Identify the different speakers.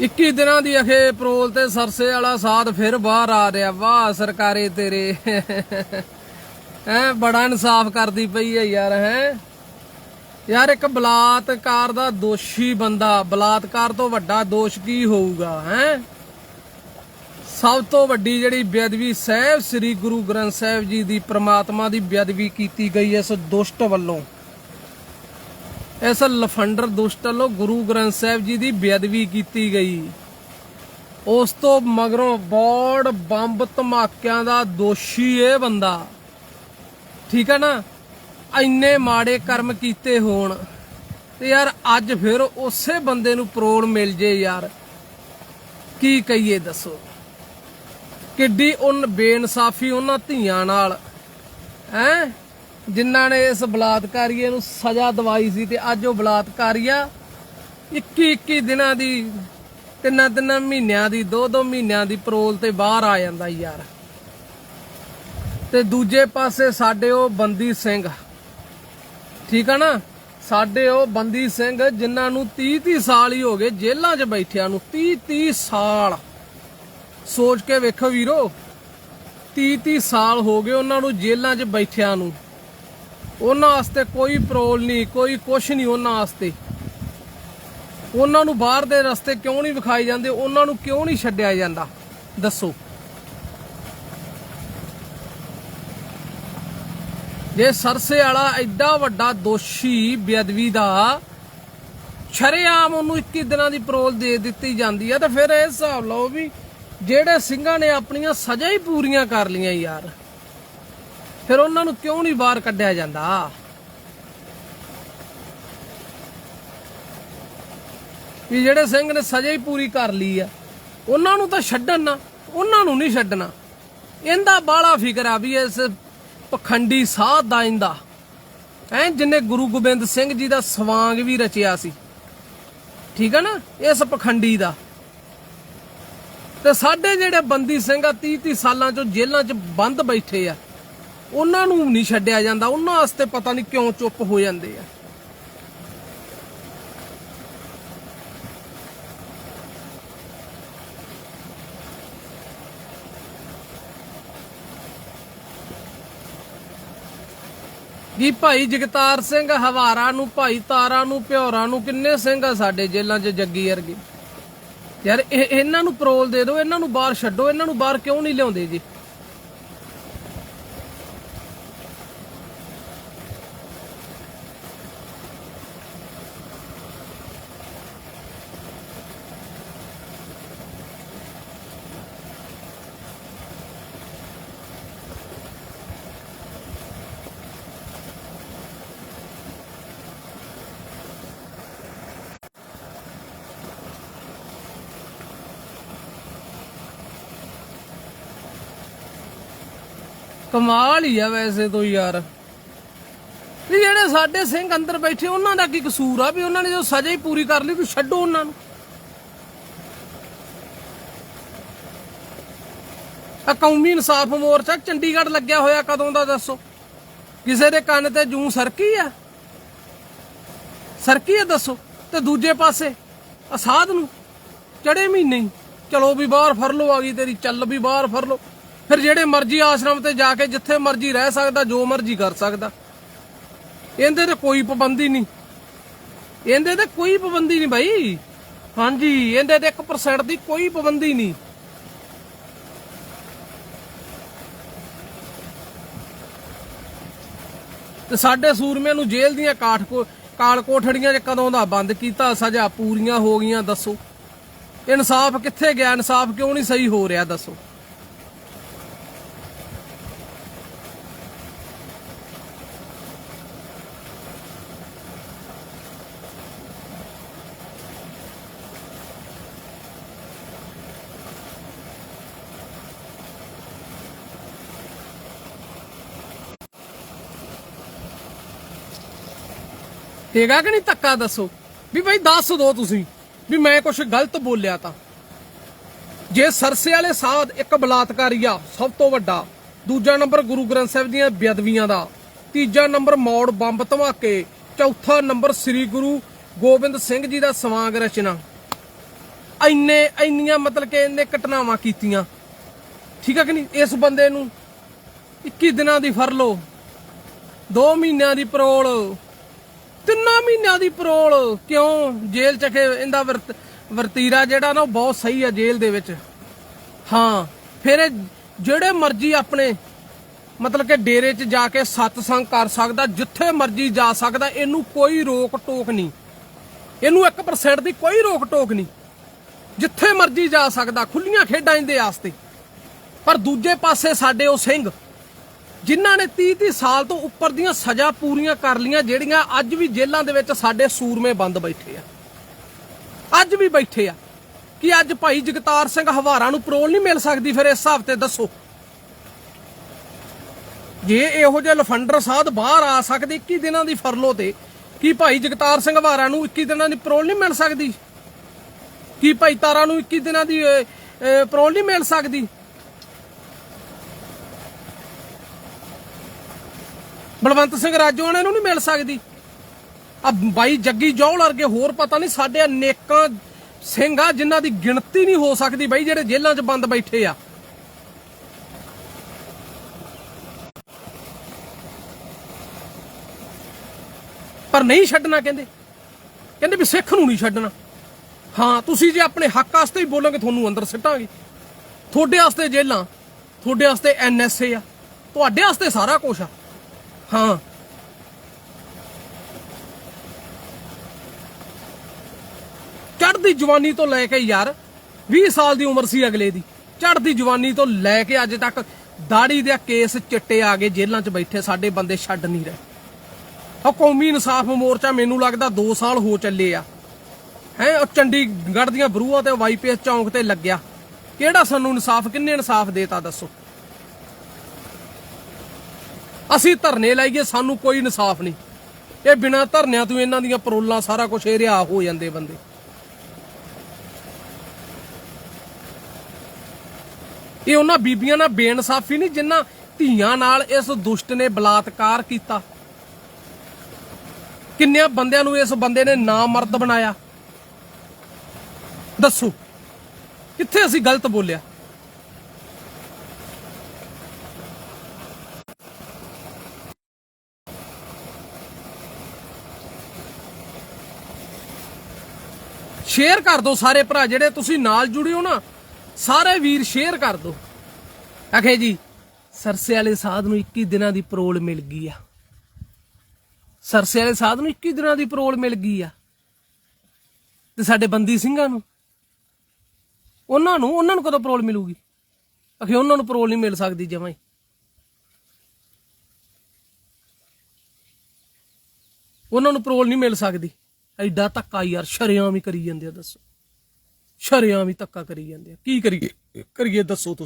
Speaker 1: 21 ਦਿਨਾਂ ਦੀ ਅਖੇ ਪਰੋਲ ਤੇ ਸਰਸੇ ਵਾਲਾ ਸਾਧ ਫਿਰ ਬਾਹਰ ਆ ਰਿਹਾ। ਵਾਹ, ਸਰਕਾਰੇ ਤੇਰੇ। ਹੈ, ਬੜਾ ਇਨਸਾਫ ਕਰਦੀ ਪਈ ਹੈ ਯਾਰ ਹੈ। ਯਾਰ, ਇੱਕ ਬਲਾਤਕਾਰ ਦਾ ਦੋਸ਼ੀ ਬੰਦਾ, ਬਲਾਤਕਾਰ ਤੋਂ ਵੱਡਾ ਦੋਸ਼ ਕੀ ਹੋਊਗਾ, ਹੈ? ਸਭ ਤੋਂ ਵੱਡੀ ਜਿਹੜੀ ਬੇਅਦਬੀ ਸਾਹਿਬ ਸ੍ਰੀ ਗੁਰੂ ਗ੍ਰੰਥ ਸਾਹਿਬ ਜੀ ਦੀ ਪ੍ਰਮਾਤਮਾ ਦੀ ਬੇਅਦਬੀ ਕੀਤੀ ਗਈ ਇਸ ਦੁਸ਼ਟ ਵੱਲੋਂ। ਇਸ ਲਫੰਡਰ ਦੁਸ਼ਟ ਵੱਲੋਂ ਗੁਰੂ ਗ੍ਰੰਥ ਸਾਹਿਬ ਜੀ ਦੀ ਬੇਅਦਬੀ ਕੀਤੀ ਗਈ। ਉਸ ਤੋਂ ਮਗਰੋਂ ਬੋੜ ਬੰਬ ਧਮਾਕਿਆਂ ਦਾ ਦੋਸ਼ੀ ਇਹ ਬੰਦਾ। ਠੀਕ ਹੈ ਨਾ? ਇੰਨੇ ਮਾੜੇ ਕਰਮ ਕੀਤੇ ਹੋਣ। ਤੇ ਯਾਰ ਅੱਜ ਫਿਰ ਉਸੇ ਬੰਦੇ ਨੂੰ ਪਰੋਲ ਮਿਲ ਜੇ ਯਾਰ। ਕੀ ਕਹੀਏ ਦੱਸੋ? ਕਿੱਡੀ ਉਨ ਬੇਇਨਸਾਫੀ ਉਹਨਾਂ ਧੀਆਂ ਨਾਲ। ਹੈ? ਜਿਨ੍ਹਾਂ ਨੇ ਇਸ ਬਲਾਤਕਾਰੀਏ ਨੂੰ ਸਜ਼ਾ ਦਵਾਈ ਸੀ ਤੇ ਅੱਜ ਉਹ ਬਲਾਤਕਾਰੀਆ 21 21 ਦਿਨਾਂ ਦੀ ਤਿੰਨਾਂ ਤਿੰਨਾਂ ਮਹੀਨਿਆਂ ਦੀ ਦੋ ਦੋ ਮਹੀਨਿਆਂ ਦੀ ਪਰੋਲ ਤੇ ਬਾਹਰ ਆ ਜਾਂਦਾ ਯਾਰ। ਤੇ ਦੂਜੇ ਪਾਸੇ ਸਾਡੇ ਉਹ ਬੰਦੀ ਸਿੰਘ, ਠੀਕ ਆ ਨਾ? ਸਾਡੇ ਉਹ ਬੰਦੀ ਸਿੰਘ ਜਿਨ੍ਹਾਂ ਨੂੰ 30 30 ਸਾਲ ਹੀ ਹੋ ਗਏ ਜੇਲ੍ਹਾਂ 'ਚ ਬੈਠਿਆਂ ਨੂੰ 30 30 ਸਾਲ। ਸੋਚ ਕੇ ਵੇਖੋ ਵੀਰੋ 30 30 ਸਾਲ ਹੋ ਗਏ ਉਹਨਾਂ ਨੂੰ ਜੇਲ੍ਹਾਂ 'ਚ ਬੈਠਿਆਂ ਨੂੰ। ਉਹਨਾਂ ਵਾਸਤੇ ਕੋਈ ਪਰੋਲ ਨਹੀਂ, ਕੋਈ ਕੁਛ ਨਹੀਂ ਉਹਨਾਂ ਵਾਸਤੇ। ਉਹਨਾਂ ਨੂੰ ਬਾਹਰ ਦੇ ਰਸਤੇ ਕਿਉਂ ਨਹੀਂ ਵਿਖਾਏ ਜਾਂਦੇ? ਉਹਨਾਂ ਨੂੰ ਕਿਉਂ ਨਹੀਂ ਛੱਡਿਆ ਜਾਂਦਾ? ਦੱਸੋ। ਜੇ ਸਰਸੇ ਵਾਲਾ ਐਡਾ ਵੱਡਾ ਦੋਸ਼ੀ ਬੇਅਦਬੀ ਦਾ ਸ਼ਰੇਆਮ ਉਹਨੂੰ 21 ਦਿਨਾਂ ਦੀ ਪਰੋਲ ਦੇ ਦਿੱਤੀ ਜਾਂਦੀ ਹੈ ਤਾਂ ਫਿਰ ਇਹ ਹਿਸਾਬ ਲਓ ਵੀ ਜਿਹੜੇ ਸਿੰਘਾਂ ਨੇ ਆਪਣੀਆਂ ਸਜ਼ਾ ਹੀ ਪੂਰੀਆਂ ਕਰ ਲੀਆਂ ਯਾਰ। ਫਿਰ ਉਹਨਾਂ ਨੂੰ ਕਿਉਂ ਨਹੀਂ ਬਾਹਰ ਕੱਢਿਆ ਜਾਂਦਾ? ਵੀ ਜਿਹੜੇ ਸਿੰਘ ਨੇ ਸਜ਼ਾ ਹੀ ਪੂਰੀ ਕਰ ਲਈ ਆ, ਉਹਨਾਂ ਨੂੰ ਤਾਂ ਛੱਡਣ ਨਾ, ਉਹਨਾਂ ਨੂੰ ਨਹੀਂ ਛੱਡਣਾ। ਇਹਦਾ ਬਾਲਾ ਫਿਕਰ ਆ ਵੀ ਇਸ ਪਖੰਡੀ ਸਾਧ ਦਾ ਇੰਦਾ ਐ ਜਿਨੇ ਗੁਰੂ ਗੋਬਿੰਦ ਸਿੰਘ ਜੀ ਦਾ ਸਵਾਂਗ ਵੀ ਰਚਿਆ ਸੀ। ਠੀਕ ਹੈ ਨਾ, ਇਸ ਪਖੰਡੀ ਦਾ। ਤੇ ਸਾਡੇ ਜਿਹੜੇ ਬੰਦੀ ਸਿੰਘ ਆ 30 30 ਸਾਲਾਂ ਚੋਂ ਜੇਲ੍ਹਾਂ 'ਚ ਬੰਦ ਬੈਠੇ ਆ। ਉਹਨਾਂ ਨੂੰ ਨਹੀਂ ਛੱਡਿਆ ਜਾਂਦਾ। ਉਹਨਾਂ ਵਾਸਤੇ ਪਤਾ ਨਹੀਂ ਕਿਉਂ ਚੁੱਪ ਹੋ ਜਾਂਦੇ ਆ। ਵੀ ਭਾਈ ਜਗਤਾਰ ਸਿੰਘ ਹਵਾਰਾ ਨੂੰ, ਭਾਈ ਤਾਰਾ ਨੂੰ ਪਿਉਰਾ ਨੂੰ ਕਿੰਨੇ ਸਿੰਘ ਆ ਸਾਡੇ ਜੇਲ੍ਹਾਂ 'ਚ ਜੱਗੀ ਵਰਗੇ। ਯਾਰ ਇਹਨਾਂ ਨੂੰ ਪਰੋਲ ਦੇ ਦਿਓ, ਇਹਨਾਂ ਨੂੰ ਬਾਹਰ ਛੱਡੋ, ਇਹਨਾਂ ਨੂੰ ਬਾਹਰ ਕਿਉਂ ਨਹੀਂ ਲਿਆਉਂਦੇ ਜੀ? ਕਮਾਲ ਹੀ ਆ ਵੈਸੇ ਤੋਂ ਯਾਰ। ਵੀ ਜਿਹੜੇ ਸਾਡੇ ਸਿੰਘ ਅੰਦਰ ਬੈਠੇ, ਉਹਨਾਂ ਦਾ ਕੀ ਕਸੂਰ ਆ ਵੀ ਉਹਨਾਂ ਨੇ ਜੋ ਸਜ਼ਾ ਹੀ ਪੂਰੀ ਕਰ ਲਈ ਤੂੰ ਛੱਡੋ ਉਹਨਾਂ ਨੂੰ। ਆ ਕੌਮੀ ਇਨਸਾਫ ਮੋਰਚਾ ਚੰਡੀਗੜ੍ਹ ਲੱਗਿਆ ਹੋਇਆ, ਕਦੋਂ ਦਾ ਦੱਸੋ? ਕਿਸੇ ਦੇ ਕੰਨ ਤੇ ਜੂੰ ਸਰਕੀ ਆ? ਸਰਕੀ ਆ ਦੱਸੋ? ਤੇ ਦੂਜੇ ਪਾਸੇ ਅਸਾਧ ਨੂੰ ਚੜੇ ਮਹੀਨੇ ਚਲੋ ਵੀ ਬਾਹਰ ਫਰ ਲਓ ਆ ਗਈ ਤੇਰੀ, ਚੱਲ ਵੀ ਬਾਹਰ ਫਰ ਲਓ। ਫਿਰ ਜਿਹੜੇ ਮਰਜ਼ੀ ਆਸ਼ਰਮ ਤੇ ਜਾ ਕੇ ਜਿੱਥੇ ਮਰਜ਼ੀ ਰਹਿ ਸਕਦਾ, ਜੋ ਮਰਜ਼ੀ ਕਰ ਸਕਦਾ। ਇਹਦੇ ਤੇ ਕੋਈ ਪਾਬੰਦੀ ਨਹੀਂ। ਇਹਦੇ ਤੇ ਕੋਈ ਪਾਬੰਦੀ ਨਹੀਂ ਭਾਈ ਹਾਂਜੀ, ਇਹਦੇ ਤੇ 1% ਦੀ ਕੋਈ ਪਾਬੰਦੀ ਨਹੀਂ। ਤੇ ਸਾਡੇ ਸੂਰਮਿਆਂ ਨੂੰ ਜੇਲ੍ਹ ਦੀਆਂ ਕਾਠ ਕੋ, ਕਾਲ ਕੋਠੜੀਆਂ 'ਚ ਕਦੋਂ ਦਾ ਬੰਦ ਕੀਤਾ, ਸਜ਼ਾ ਪੂਰੀਆਂ ਹੋ ਗਈਆਂ, ਦੱਸੋ। ਇਨਸਾਫ ਕਿੱਥੇ ਗਿਆ, ਇਨਸਾਫ ਕਿਉਂ ਨਹੀਂ ਸਹੀ ਹੋ ਰਿਹਾ, ਦੱਸੋ। ਹੈਗਾ ਕਿ ਨਹੀਂ ਧੱਕਾ ਦੱਸੋ? ਵੀ ਭਾਈ ਦੱਸ ਦੋ ਤੁਸੀਂ, ਵੀ ਮੈਂ ਕੁਝ ਗਲਤ ਬੋਲਿਆ ਤਾਂ। ਜੇ ਸਰਸੇ ਵਾਲੇ ਸਾਧ ਇੱਕ ਬਲਾਤਕਾਰੀ ਆ, ਸਭ ਤੋਂ ਵੱਡਾ, ਦੂਜਾ ਨੰਬਰ ਗੁਰੂ ਗ੍ਰੰਥ ਸਾਹਿਬ ਦੀਆਂ ਬੇਅਦਬੀਆਂ ਦਾ, ਤੀਜਾ ਨੰਬਰ ਮੌੜ ਬੰਬ ਧਮਾਕੇ, ਚੌਥਾ ਨੰਬਰ ਸ੍ਰੀ ਗੁਰੂ ਗੋਬਿੰਦ ਸਿੰਘ ਜੀ ਦਾ ਸਵਾਂਗ ਰਚਨਾ। ਇੰਨੇ, ਇੰਨੀਆਂ ਮਤਲਬ ਕਿ ਇਹਨੇ ਘਟਨਾਵਾਂ ਕੀਤੀਆਂ। ਠੀਕ ਹੈ ਕਿ ਨਹੀਂ? ਇਸ ਬੰਦੇ ਨੂੰ 21 ਦਿਨਾਂ ਦੀ ਫਰਲੋ 2 ਮਹੀਨਿਆਂ ਦੀ ਪਰੋਲ ਤਿੰਨਾਂ ਮਹੀਨਿਆਂ ਦੀ ਪਰੋਲ ਕਿਉਂ ਜੇਲ੍ਹ ਚ ਕਿ ਇਹਦਾ ਵਰਤੀਰਾ ਜਿਹੜਾ ਨਾ ਉਹ ਬਹੁਤ ਸਹੀ ਆ ਜੇਲ੍ਹ ਦੇ ਵਿੱਚ। ਹਾਂ, ਫਿਰ ਜਿਹੜੇ ਮਰਜ਼ੀ ਆਪਣੇ, ਮਤਲਬ ਕਿ ਡੇਰੇ 'ਚ ਜਾ ਕੇ ਸਤਸੰਗ ਕਰ ਸਕਦਾ, ਜਿੱਥੇ ਮਰਜ਼ੀ ਜਾ ਸਕਦਾ, ਇਹਨੂੰ ਕੋਈ ਰੋਕ ਟੋਕ ਨਹੀਂ। ਇਹਨੂੰ 1% ਦੀ ਕੋਈ ਰੋਕ ਟੋਕ ਨਹੀਂ। ਜਿੱਥੇ ਮਰਜ਼ੀ ਜਾ ਸਕਦਾ, ਖੁੱਲੀਆਂ ਖੇਡਾਂ ਇਹਦੇ ਆਸਤੇ। ਪਰ ਦੂਜੇ ਪਾਸੇ ਸਾਡੇ ਉਹ ਸਿੰਘ ਜਿਨ੍ਹਾਂ ਨੇ 30 30 ਸਾਲ ਤੋਂ ਉੱਪਰ ਦੀਆਂ ਸਜ਼ਾ ਪੂਰੀਆਂ ਕਰ ਲੀਆਂ ਜਿਹੜੀਆਂ ਅੱਜ ਵੀ ਜੇਲ੍ਹਾਂ ਦੇ ਵਿੱਚ ਸਾਡੇ ਸੂਰਮੇ ਬੰਦ ਬੈਠੇ ਆ। ਅੱਜ ਵੀ ਬੈਠੇ ਆ ਕਿ ਅੱਜ ਭਾਈ ਜਗਤਾਰ ਸਿੰਘ ਹਵਾਰਾ ਨੂੰ ਪਰੋਲ ਨਹੀਂ ਮਿਲ ਸਕਦੀ ਫਿਰ ਇਸ ਹਿਸਾਬ ਤੇ ਦੱਸੋ। ਜੇ ਇਹੋ ਜਿਹੇ ਲਫੰਡਰ ਸਾਧ ਬਾਹਰ ਆ ਸਕਦੇ 21 ਦਿਨਾਂ ਦੀ ਫਰਲੋ ਤੇ ਕੀ ਭਾਈ ਜਗਤਾਰ ਸਿੰਘ ਹਵਾਰਾ ਨੂੰ 21 ਦਿਨਾਂ ਦੀ ਪਰੋਲ ਨਹੀਂ ਮਿਲ ਸਕਦੀ? ਕੀ ਭਾਈ ਤਾਰਾ ਨੂੰ 21 ਦਿਨਾਂ ਦੀ ਅਹ, ਪਰੋਲ ਨਹੀਂ ਮਿਲ ਸਕਦੀ? ਬਲਵੰਤ ਸਿੰਘ ਰਾਜੋਆਣੇ ਨੂੰ ਨਹੀਂ ਮਿਲ ਸਕਦੀ। ਆ ਬਾਈ ਜੱਗੀ ਜੌਲ ਵਰਗੇ ਹੋਰ ਪਤਾ ਨਹੀਂ ਸਾਡੇ ਅਨੇਕਾਂ ਸਿੰਘ ਆ, ਜਿਨ੍ਹਾਂ ਦੀ ਗਿਣਤੀ ਨਹੀਂ ਹੋ ਸਕਦੀ ਬਾਈ, ਜਿਹੜੇ ਜੇਲ੍ਹਾਂ 'ਚ ਬੰਦ ਬੈਠੇ ਆ। ਪਰ ਨਹੀਂ ਛੱਡਣਾ ਕਹਿੰਦੇ। ਕਹਿੰਦੇ ਵੀ ਸਿੱਖ ਨੂੰ ਨਹੀਂ ਛੱਡਣਾ। ਹਾਂ, ਤੁਸੀਂ ਜੇ ਆਪਣੇ ਹੱਕ ਵਾਸਤੇ ਹੀ ਬੋਲੋਗੇ, ਤੁਹਾਨੂੰ ਅੰਦਰ ਸਿੱਟਾਂਗੇ। ਤੁਹਾਡੇ ਵਾਸਤੇ ਜੇਲਾਂ ਤੁਹਾਡੇ ਵਾਸਤੇ ਐਨਐਸਏ ਆ, ਤੁਹਾਡੇ ਵਾਸਤੇ ਸਾਰਾ ਕੁਝ ਆ। ਹਾਂ। ਚੜ੍ਹਦੀ ਜਵਾਨੀ ਤੋਂ ਲੈ ਕੇ ਯਾਰ 20 ਸਾਲ ਦੀ ਉਮਰ ਸੀ ਅਗਲੇ ਦੀ। ਚੜ੍ਹਦੀ ਜਵਾਨੀ ਤੋਂ ਲੈ ਕੇ ਅੱਜ ਤੱਕ ਦਾੜੀ ਦੇ ਕੇਸ ਚਿੱਟੇ ਆ ਗਏ, ਜੇਲ੍ਹਾਂ 'ਚ ਬੈਠੇ, ਸਾਡੇ ਬੰਦੇ ਛੱਡ ਨਹੀਂ ਰਹੇ। ਉਹ ਕੌਮੀ ਇਨਸਾਫ ਮੋਰਚਾ ਮੈਨੂੰ ਲੱਗਦਾ 2 ਸਾਲ ਹੋ ਚੱਲੇ ਆ। ਹੈ, ਉਹ ਚੰਡੀਗੜ੍ਹ ਦੀਆਂ ਬਰੂਹਾਂ ਤੇ ਵਾਈਪੀਐਸ ਚੌਂਕ ਤੇ ਲੱਗਿਆ। ਕਿਹੜਾ ਸਾਨੂੰ ਇਨਸਾਫ, ਕਿੰਨੇ ਇਨਸਾਫ ਦੇਤਾ ਦੱਸੋ? ਅਸੀਂ ਧਰਨੇ ਲਾਈਏ, ਸਾਨੂੰ ਕੋਈ ਇਨਸਾਫ ਨਹੀਂ। ਇਹ ਬਿਨਾਂ ਧਰਨਿਆਂ ਤੋਂ ਇਹਨਾਂ ਦੀਆਂ ਪਰੋਲਾਂ ਸਾਰਾ ਕੁਝ ਇਹ ਰਿਹਾ ਹੋ ਜਾਂਦੇ ਬੰਦੇ। ਇਹ ਉਹਨਾਂ ਬੀਬੀਆਂ ਨਾਲ ਬੇਇਨਸਾਫੀ ਨਹੀਂ, ਜਿਨ੍ਹਾਂ ਧੀਆਂ ਨਾਲ ਇਸ ਦੁਸ਼ਟ ਨੇ ਬਲਾਤਕਾਰ ਕੀਤਾ। ਕਿੰਨਿਆਂ ਬੰਦਿਆਂ ਨੂੰ ਇਸ ਬੰਦੇ ਨੇ ਨਾ ਮਰਦ ਬਣਾਇਆ? ਦੱਸੋ, ਕਿੱਥੇ ਅਸੀਂ ਗਲਤ ਬੋਲਿਆ? ਸ਼ੇਅਰ ਕਰ ਦਿਓ ਸਾਰੇ ਭਰਾ ਜਿਹੜੇ ਤੁਸੀਂ ਨਾਲ ਜੁੜੇ ਹੋ ਨਾ, ਸਾਰੇ ਵੀਰ ਸ਼ੇਅਰ ਕਰ ਦਿਓ ਆਖੇ ਜੀ, ਸਰਸੇ ਵਾਲੇ ਸਾਧ ਨੂੰ 21 ਦਿਨਾਂ ਦੀ ਪਰੋਲ ਮਿਲ ਗਈ ਆ। ਸਰਸੇ ਵਾਲੇ ਸਾਧ ਨੂੰ 21 ਦਿਨਾਂ ਦੀ ਪਰੋਲ ਮਿਲ ਗਈ ਆ। ਤੇ ਸਾਡੇ ਬੰਦੀ ਸਿੰਘਾਂ ਨੂੰ, ਉਹਨਾਂ ਨੂੰ ਉਹਨਾਂ ਨੂੰ ਕਦੋਂ ਪਰੋਲ ਮਿਲੂਗੀ? ਅਖੇ ਉਹਨਾਂ ਨੂੰ ਪਰੋਲ ਨਹੀਂ ਮਿਲ ਸਕਦੀ ਜਮਾਂ ਹੀ। ਉਹਨਾਂ ਨੂੰ ਪਰੋਲ ਨਹੀਂ ਮਿਲ ਸਕਦੀ। ਐਡਾ ਧੱਕਾ ਯਾਰ, ਸ਼ਰਿਆਮ ਵੀ ਕਰੀ ਜਾਂਦੇ ਆ, ਦੱਸੋ। ਸ਼ਰਿਆਂ ਵੀ ਧੱਕਾ ਕਰੀ ਜਾਂਦੇ ਆ। ਕੀ ਕਰੀਏ? ਕਰੀਏ ਦੱਸੋ ਤੁਸੀਂ।